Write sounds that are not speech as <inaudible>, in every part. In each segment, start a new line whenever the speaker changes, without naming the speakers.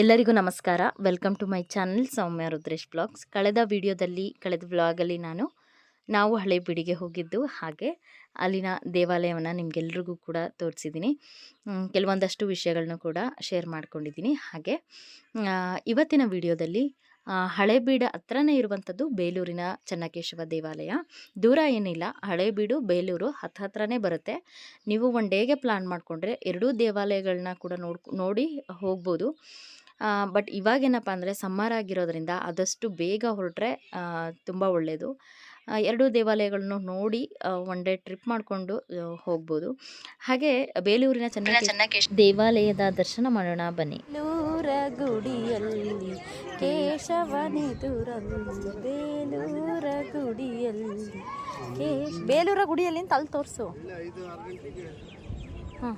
ಎಲ್ಲರಿಗೂ ನಮಸ್ಕಾರ. Welcome to my channel Soumya Rudresh blogs ಕಳೆದ ವಿಡಿಯೋದಲ್ಲಿ, ಕಳೆದ ಬ್ಲಾಗಲ್ಲಿ ನಾನು ನಾವು ಹಳೆ ಬಿಡಿಗೆ ಹೋಗಿದ್ದು ಹಾಗೆ ಅಲ್ಲಿನ ದೇವಾಲಯವನ್ನು ನಿಮಗೆಲ್ರಿಗೂ ಕೂಡ ತೋರಿಸಿದ್ದೀನಿ. ಕೆಲವೊಂದಷ್ಟು ವಿಷಯಗಳನ್ನು ಕೂಡ ಶೇರ್ ಮಾಡ್ಕೊಂಡಿದ್ದೀನಿ. ಹಾಗೆ ಇವತ್ತಿನ ವಿಡಿಯೋದಲ್ಲಿ ಹಳೆಬೀಡು ಹತ್ರನೇ ಇರುವಂಥದ್ದು ಬೇಲೂರಿನ ಚನ್ನಕೇಶವ ದೇವಾಲಯ. ದೂರ ಏನಿಲ್ಲ ಹಳೇಬೀಡು ಬೇಲೂರು ಹತ್ತು ಹತ್ರನೇ ಬರುತ್ತೆ. ನೀವು ಒನ್ ಡೇಗೆ ಪ್ಲ್ಯಾನ್ ಮಾಡಿಕೊಂಡ್ರೆ ಎರಡೂ ದೇವಾಲಯಗಳನ್ನ ಕೂಡ ನೋಡ್ ನೋಡಿ ಹೋಗ್ಬೋದು. ಬಟ್ ಇವಾಗೇನಪ್ಪ ಅಂದರೆ ಸಮ್ಮರ್ ಆಗಿರೋದ್ರಿಂದ ಆದಷ್ಟು ಬೇಗ ಹೊರಟ್ರೆ ತುಂಬ ಒಳ್ಳೆಯದು ಎರಡೂ ದೇವಾಲಯಗಳನ್ನು ನೋಡಿ ಒನ್ ಡೇ ಟ್ರಿಪ್ ಮಾಡಿಕೊಂಡು ಹೋಗ್ಬೋದು. ಹಾಗೆ ಬೇಲೂರಿನ ಚೆನ್ನಕೇಶ ದೇವಾಲಯದ ದರ್ಶನ ಮಾಡೋಣ ಬನ್ನಿ.
ನೂರ ಗುಡಿಯಲ್ಲಿ ಕೇಶವನೆದುರಲ್ಲಿ ಬೇಲೂರ ಗುಡಿಯಲ್ಲಿ ಕೇಶ ಬೇಲೂರ ಗುಡಿಯಲ್ಲಿ ಅಂತ ಅಲ್ಲಿ ತೋರಿಸು. ಹಾಂ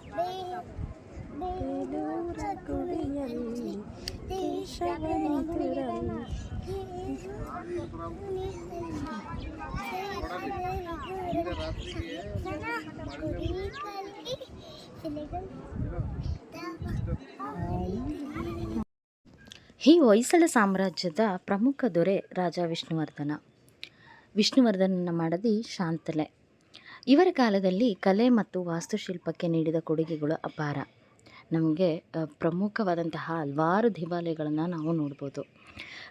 ಈ ಹೊಯ್ಸಳ ಸಾಮ್ರಾಜ್ಯದ ಪ್ರಮುಖ ದೊರೆ ರಾಜ ವಿಷ್ಣುವರ್ಧನ. ವಿಷ್ಣುವರ್ಧನನ ಮಾಡದಿ ಶಾಂತಲೆ. ಇವರ ಕಾಲದಲ್ಲಿ ಕಲೆ ಮತ್ತು ವಾಸ್ತುಶಿಲ್ಪಕ್ಕೆ ನೀಡಿದ ಕೊಡುಗೆಗಳು ಅಪಾರ. ನಮಗೆ ಪ್ರಮುಖವಾದಂತಹ ಹಲವಾರು ದೇವಾಲಯಗಳನ್ನು ನಾವು ನೋಡ್ಬೋದು.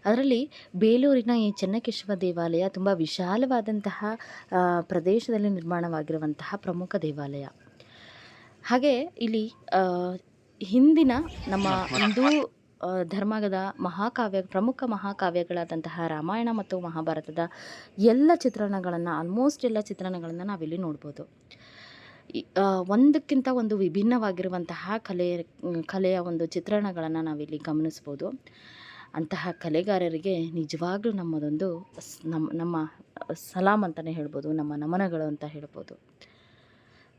ಅದರಲ್ಲಿ ಬೇಲೂರಿನ ಈ ಚೆನ್ನಕೇಶವ ದೇವಾಲಯ ತುಂಬ ವಿಶಾಲವಾದಂತಹ ಪ್ರದೇಶದಲ್ಲಿ ನಿರ್ಮಾಣವಾಗಿರುವಂತಹ ಪ್ರಮುಖ ದೇವಾಲಯ. ಹಾಗೆ ಇಲ್ಲಿ ಹಿಂದಿನ ನಮ್ಮ ಹಿಂದೂ ಧರ್ಮದ ಮಹಾಕಾವ್ಯ, ಪ್ರಮುಖ ಮಹಾಕಾವ್ಯಗಳಾದಂತಹ ರಾಮಾಯಣ ಮತ್ತು ಮಹಾಭಾರತದ ಎಲ್ಲ ಚಿತ್ರಣಗಳನ್ನು ಆಲ್ಮೋಸ್ಟ್ ಎಲ್ಲ ಚಿತ್ರಣಗಳನ್ನು ನಾವಿಲ್ಲಿ ನೋಡ್ಬೋದು. ಒಂದಕ್ಕಿಂತ ಒಂದು ವಿಭಿನ್ನವಾಗಿರುವಂತಹ ಕಲೆ, ಕಲೆಯ ಒಂದು ಚಿತ್ರಣಗಳನ್ನು ನಾವಿಲ್ಲಿ ಗಮನಿಸ್ಬೋದು. ಅಂತಹ ಕಲೆಗಾರರಿಗೆ ನಿಜವಾಗ್ಲೂ ನಮ್ಮದೊಂದು ನಮ್ಮ ನಮ್ಮ ಸಲಾಮ್ ಅಂತಲೇ ಹೇಳ್ಬೋದು, ನಮ್ಮ ನಮನಗಳು ಅಂತ ಹೇಳ್ಬೋದು.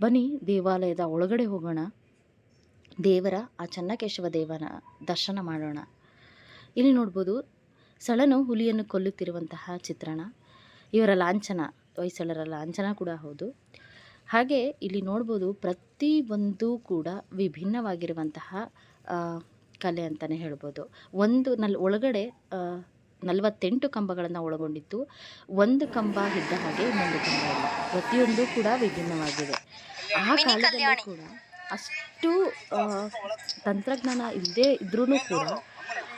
ಬನ್ನಿ, ದೇವಾಲಯದ ಒಳಗಡೆ ಹೋಗೋಣ. ದೇವರ, ಆ ಚನ್ನಕೇಶವ ದೇವನ ದರ್ಶನ ಮಾಡೋಣ. ಇಲ್ಲಿ ನೋಡ್ಬೋದು, ಸಳನು ಹುಲಿಯನ್ನು ಕೊಲ್ಲುತ್ತಿರುವಂತಹ ಚಿತ್ರಣ. ಇವರ ಲಾಂಛನ ಹೊಯ್ಸಳರ ಲಾಂಛನ ಕೂಡ ಹೌದು. ಹಾಗೆ ಇಲ್ಲಿ ನೋಡ್ಬೋದು ಪ್ರತಿ ಒಂದು ಕೂಡ ವಿಭಿನ್ನವಾಗಿರುವಂತಹ ಕಲೆ ಅಂತಲೇ ಹೇಳ್ಬೋದು. ಒಂದು ನಲ್ಲಿ ಒಳಗಡೆ ನಲ್ವತ್ತೆಂಟು ಕಂಬಗಳನ್ನು ಒಳಗೊಂಡಿತ್ತು. ಒಂದು ಕಂಬ ಇದ್ದ ಹಾಗೆ ಇನ್ನೊಂದು ಕಂಬ ಇಲ್ಲ. ಪ್ರತಿಯೊಂದು ಕೂಡ ವಿಭಿನ್ನವಾಗಿದೆ. ಆ ಕಾಲದಲ್ಲಿ ಕೂಡ ಅಷ್ಟು ತಂತ್ರಜ್ಞಾನ ಇಲ್ಲದೆ ಇದ್ರೂ ಕೂಡ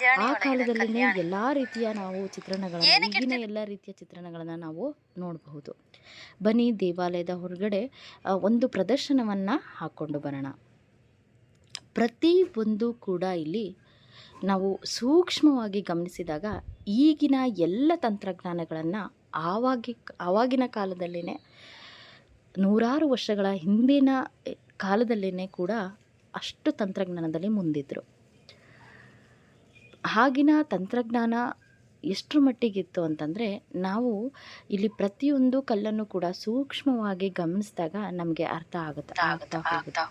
ಆ ಕಾಲದಲ್ಲಿನೇ ಎಲ್ಲ ರೀತಿಯ ನಾವು ಚಿತ್ರಣಗಳನ್ನು ಈಗಿನ ಎಲ್ಲ ರೀತಿಯ ಚಿತ್ರಣಗಳನ್ನು ನಾವು ನೋಡಬಹುದು. ಬನ್ನಿ ದೇವಾಲಯದ ಹೊರಗಡೆ ಒಂದು ಪ್ರದರ್ಶನವನ್ನು ಹಾಕ್ಕೊಂಡು ಬರೋಣ. ಪ್ರತಿ ಒಂದು ಕೂಡ ಇಲ್ಲಿ ನಾವು ಸೂಕ್ಷ್ಮವಾಗಿ ಗಮನಿಸಿದಾಗ ಈಗಿನ ಎಲ್ಲ ತಂತ್ರಜ್ಞಾನಗಳನ್ನು ಆವಾಗಿ ಆವಾಗಿನ ಕಾಲದಲ್ಲೇ ನೂರಾರು ವರ್ಷಗಳ ಹಿಂದಿನ ಕಾಲದಲ್ಲೇ ಕೂಡ ಅಷ್ಟು ತಂತ್ರಜ್ಞಾನದಲ್ಲಿ ಮುಂದಿದ್ದರು ಆಗಿನ ತಂತ್ರಜ್ಞಾನ ಎಷ್ಟರ ಮಟ್ಟಿಗಿತ್ತು ಅಂತಂದರೆ ನಾವು ಇಲ್ಲಿ ಪ್ರತಿಯೊಂದು ಕಲ್ಲನ್ನು ಕೂಡ ಸೂಕ್ಷ್ಮವಾಗಿ ಗಮನಿಸಿದಾಗ ನಮಗೆ ಅರ್ಥ ಆಗುತ್ತೆ ಆಗ್ತಾ ಹೋಗುತ್ತೆ.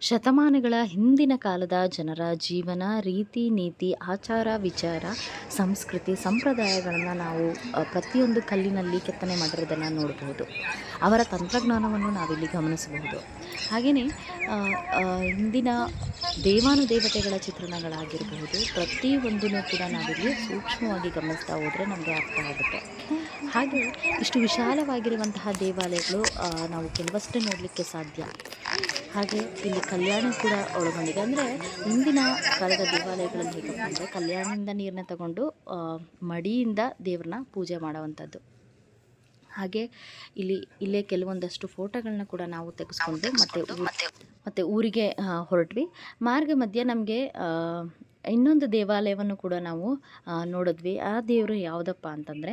ಶತಮಾನಗಳ ಹಿಂದಿನ ಕಾಲದ ಜನರ ಜೀವನ, ರೀತಿ, ನೀತಿ, ಆಚಾರ, ವಿಚಾರ, ಸಂಸ್ಕೃತಿ, ಸಂಪ್ರದಾಯಗಳನ್ನು ನಾವು ಪ್ರತಿಯೊಂದು ಕಲ್ಲಿನಲ್ಲಿ ಕೆತ್ತನೆ ಮಾಡಿರೋದನ್ನು ನೋಡಬಹುದು. ಅವರ ತಂತ್ರಜ್ಞಾನವನ್ನು ನಾವಿಲ್ಲಿ ಗಮನಿಸಬಹುದು. ಹಾಗೆಯೇ ಹಿಂದಿನ ದೇವಾನುದೇವತೆಗಳ ಚಿತ್ರಣಗಳಾಗಿರಬಹುದು ಪ್ರತಿಯೊಂದನ್ನು ಕೂಡ ನಾವಿಲ್ಲಿ ಸೂಕ್ಷ್ಮವಾಗಿ ಗಮನಿಸ್ತಾ ಹೋದರೆ ನಮಗೆ ಅರ್ಥ ಆಗುತ್ತೆ. ಹಾಗೆ ಇಷ್ಟು ವಿಶಾಲವಾಗಿರುವಂತಹ ದೇವಾಲಯಗಳು ನಾವು ಕೆಲವಷ್ಟೇ ನೋಡಲಿಕ್ಕೆ ಸಾಧ್ಯ. ಹಾಗೆ ಇಲ್ಲಿ ಕಲ್ಯಾಣ ಕೂಡ ಒಳಗೊಂಡಿದೆ. ಅಂದರೆ ಹಿಂದಿನ ಕಾಲದ ದೇವಾಲಯಗಳಲ್ಲಿ ಹೇಗಪ್ಪ ಅಂದರೆ ಕಲ್ಯಾಣದಿಂದ ನೀರನ್ನ ತಗೊಂಡು ಮಡಿಯಿಂದ ದೇವ್ರನ್ನ ಪೂಜೆ ಮಾಡುವಂಥದ್ದು. ಹಾಗೆ ಇಲ್ಲಿ, ಇಲ್ಲೇ ಕೆಲವೊಂದಷ್ಟು ಫೋಟೋಗಳನ್ನ ಕೂಡ ನಾವು ತೆಗೆಸ್ಕೊಂಡು ಮತ್ತು ಮತ್ತೆ ಊರಿಗೆ ಹೊರಟ್ವಿ. ಮಾರ್ಗ ಮಧ್ಯೆ ನಮಗೆ ಇನ್ನೊಂದು ದೇವಾಲಯವನ್ನು ಕೂಡ ನಾವು ನೋಡಿದ್ವಿ. ಆ ದೇವರು ಯಾವುದಪ್ಪ ಅಂತಂದರೆ,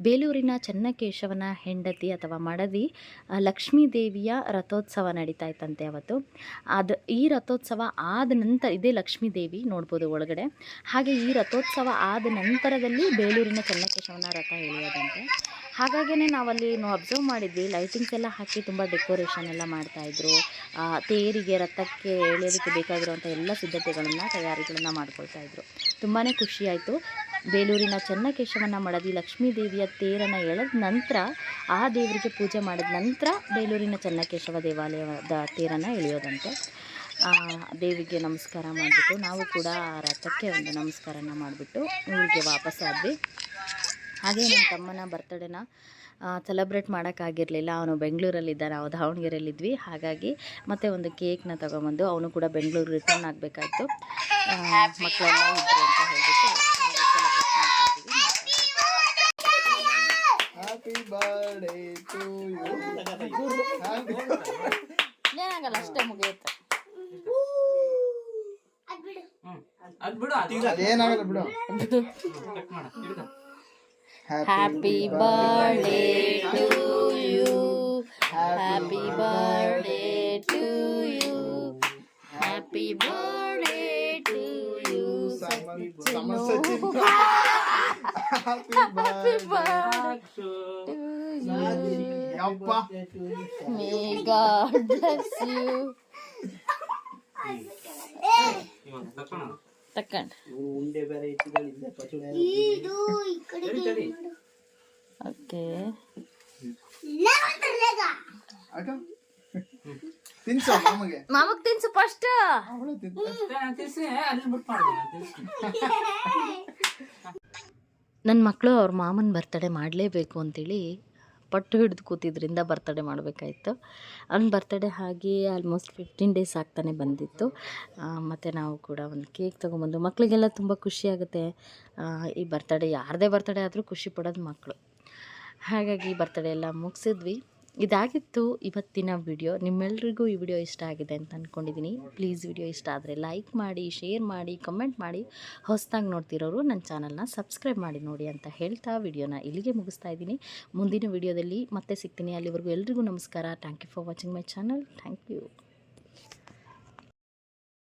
ಬೇಲೂರಿನ ಚೆನ್ನಕೇಶವನ ಹೆಂಡತಿ ಅಥವಾ ಮಡದಿ ಲಕ್ಷ್ಮೀ ದೇವಿಯ ರಥೋತ್ಸವ ನಡೀತಾ ಇತ್ತಂತೆ ಅವತ್ತು. ಅದು, ಈ ರಥೋತ್ಸವ ಆದ ನಂತರ, ಇದೇ ಲಕ್ಷ್ಮೀ ದೇವಿ ನೋಡ್ಬೋದು ಒಳಗಡೆ. ಹಾಗೆ ಈ ರಥೋತ್ಸವ ಆದ ನಂತರದಲ್ಲಿ ಬೇಲೂರಿನ ಚೆನ್ನಕೇಶವನ ರಥ ಎಳೆಯೋದಂತೆ. ಹಾಗಾಗಿನೇ ನಾವಲ್ಲಿ ಅಬ್ಸರ್ವ್ ಮಾಡಿದ್ವಿ ಲೈಟಿಂಗ್ಸ್ ಎಲ್ಲ ಹಾಕಿ ತುಂಬ ಡೆಕೋರೇಷನ್ ಎಲ್ಲ ಮಾಡ್ತಾಯಿದ್ರು ತೇರಿಗೆ, ರಥಕ್ಕೆ ಎಳೆಯೋದಕ್ಕೆ ಬೇಕಾಗಿರುವಂಥ ಎಲ್ಲ ಸಿದ್ಧತೆಗಳನ್ನು, ತಯಾರಿಗಳನ್ನು ಮಾಡ್ಕೊಳ್ತಾ ಇದ್ರು. ತುಂಬಾ ಖುಷಿಯಾಯಿತು ಬೇಲೂರಿನ ಚೆನ್ನಕೇಶವನ ಮಡದಿ ಲಕ್ಷ್ಮೀ ದೇವಿಯ ತೇರನ್ನು ಎಳೆದ ನಂತರ, ಆ ದೇವರಿಗೆ ಪೂಜೆ ಮಾಡಿದ ನಂತರ ಬೇಲೂರಿನ ಚೆನ್ನಕೇಶವ ದೇವಾಲಯದ ತೇರನ್ನು ಎಳೆಯೋದಂತೆ. ದೇವಿಗೆ ನಮಸ್ಕಾರ ಮಾಡಿಬಿಟ್ಟು, ನಾವು ಕೂಡ ರಥಕ್ಕೆ ಒಂದು ನಮಸ್ಕಾರನ ಮಾಡಿಬಿಟ್ಟು ಊರಿಗೆ ವಾಪಸ್ಸಾದ್ವಿ. ಹಾಗೆ ನನ್ನ ತಮ್ಮನ ಬರ್ತಡೇನ ಸೆಲೆಬ್ರೇಟ್ ಮಾಡೋಕ್ಕಾಗಿರಲಿಲ್ಲ ಅವನು ಬೆಂಗಳೂರಲ್ಲಿದ್ದ ನಾವು ದಾವಣಗೆರೆಯಲ್ಲಿದ್ವಿ ಹಾಗಾಗಿ ಮತ್ತೆ ಒಂದು ಕೇಕ್ನ ತೊಗೊಂಬಂದು ಅವನು ಕೂಡ ಬೆಂಗಳೂರು ರಿಟರ್ನ್ ಆಗಬೇಕಾಯ್ತು. ಮಕ್ಕಳೆಲ್ಲ ಇದ್ರು ಅಂತ ಹೇಳ್ಬಿಟ್ಟು
ಏನಾಗಲ್ಲ ಅಷ್ಟೇ ಮುಗಿಯುತ್ತೆ.
ಅದ್ಬಿಡು ಅದು
ಅದೇನಾಗಲ್ಲ ಬಿಡು.
Happy birthday to you. Happy birthday
to you. Happy birthday
to you. <laughs> Happy birthday
to you.
May
God bless you. ಪಚುಳೆ
ಓಕೆ.
ತಿನ್ಸು
ಮಾಮಗ್ ತಿನ್ಸು ಫಸ್ಟ್.
ನನ್ನ ಮಕ್ಕಳು ಅವ್ರ ಮಾಮನ ಬರ್ತಡೇ ಮಾಡಲೇಬೇಕು ಅಂತೇಳಿ ಪಟ್ಟು ಹಿಡಿದು ಕೂತಿದ್ರಿಂದ ಬರ್ತಡೇ ಮಾಡಬೇಕಾಯಿತು. ಅವ್ನ ಬರ್ತಡೇ ಆಗಿ ಆಲ್ಮೋಸ್ಟ್ ಫಿಫ್ಟೀನ್ ಡೇಸ್ ಆಗ್ತಾನೆ ಬಂದಿತ್ತು. ಮತ್ತು ನಾವು ಕೂಡ ಒಂದು ಕೇಕ್ ತೊಗೊಂಬಂದು ಮಕ್ಕಳಿಗೆಲ್ಲ ತುಂಬ ಖುಷಿಯಾಗುತ್ತೆ ಈ ಬರ್ತಡೇ ಯಾರದೇ ಬರ್ತಡೇ ಆದರೂ ಖುಷಿ ಪಡೋದು ಮಕ್ಕಳು ಹಾಗಾಗಿ ಬರ್ತಡೇ ಎಲ್ಲ ಮುಗಿಸಿದ್ವಿ. ಇದಾಗಿತ್ತು ಇವತ್ತಿನ ವಿಡಿಯೋ. ನಿಮ್ಮೆಲ್ರಿಗೂ ಈ ವಿಡಿಯೋ ಇಷ್ಟ ಆಗಿದೆ ಅಂತ ಅಂದ್ಕೊಂಡಿದ್ದೀನಿ ಪ್ಲೀಸ್ ವಿಡಿಯೋ ಇಷ್ಟ ಆದರೆ ಲೈಕ್ ಮಾಡಿ, ಶೇರ್ ಮಾಡಿ, ಕಮೆಂಟ್ ಮಾಡಿ. ಹೊಸದಾಗಿ ನೋಡ್ತಿರೋರು ನನ್ನ ಚಾನಲ್ನ ಸಬ್ಸ್ಕ್ರೈಬ್ ಮಾಡಿ ನೋಡಿ ಅಂತ ಹೇಳ್ತಾ ವಿಡಿಯೋನ ಇಲ್ಲಿಗೆ ಮುಗಿಸ್ತಾ ಇದ್ದೀನಿ. ಮುಂದಿನ ವಿಡಿಯೋದಲ್ಲಿ ಮತ್ತೆ ಸಿಗ್ತೀನಿ. ಅಲ್ಲಿವರೆಗೂ ಎಲ್ರಿಗೂ ನಮಸ್ಕಾರ. Thank you for watching my channel thank you